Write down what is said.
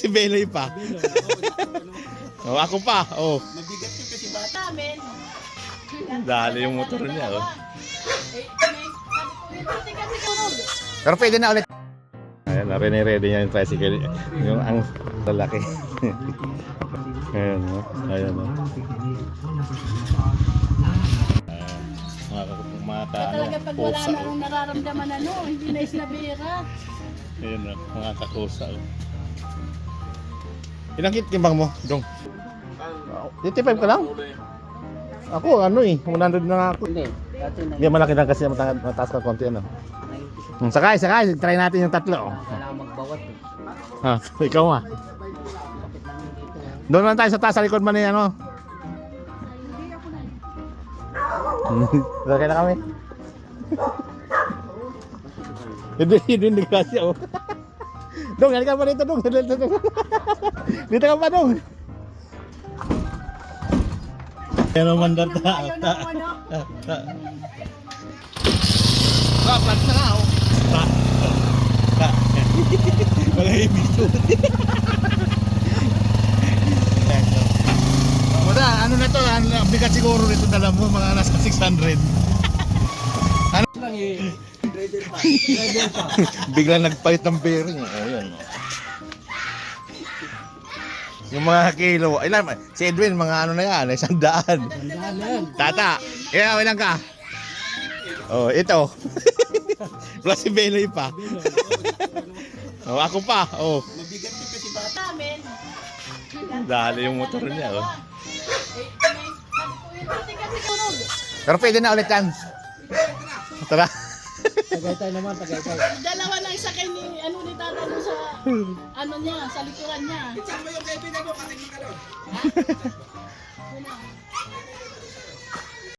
Si Beloy pa. Oh, ako pa. Oh, Mabigat yun kasi bata. namin. dali yung motor niya. Oh. Pero pwede na ulit. Ayan, na ready niya yung tricycle. Yung ang lalaki. Ayan, no? Ayan, no? Ayan. Mga, mga ka, Kaya ano, talaga pag wala na oh. akong nararamdaman ano, hindi na isnabira. Ayan, no? mga kakusa. Oh. Ilang kit timbang mo, Dong? 55 ka lang? Ako, ano eh, 100 na nga ako. Hindi. Dati na Hindi, malaki lang kasi mata- mataas ka konti, ano? Hmm, Sakay, sakay, try natin yung tatlo. kailangan magbawat eh. Ha, ikaw nga. Doon lang tayo sa taas, sa likod man ni ano. Sakay na kami. Hindi, hindi, hindi kasi oh. Dong, halika pa rito, Dong. Dito, dito. Dito ka pa, Dong. Pero mandar ta. Na ano. Ah, plug na oh. Ta. Ta. Mga ibig Wala, ano na to, ang ang bigat siguro nito dala mo, mga nasa 600. ano? Lang eh. Biglang nagpalit ng bearing. Oh, yan. oh. Yung mga kilo, ilan, si Edwin, mga ano na yan, isang daan. Tata, yeah, ilan ka? Oh, ito. Plus si Beloy pa. oh, ako pa. Oh, Mabigat yun kasi bata. dali yung motor niya. Oh. Eh. Pero pwede na ulit yan. Tara. Tagaytay naman, tagaytay. Dalawa lang sa kay ni ano ni tata mo sa ano niya, sa likuran niya. Saan mo yung kaibigan mo? Pating mo ka doon.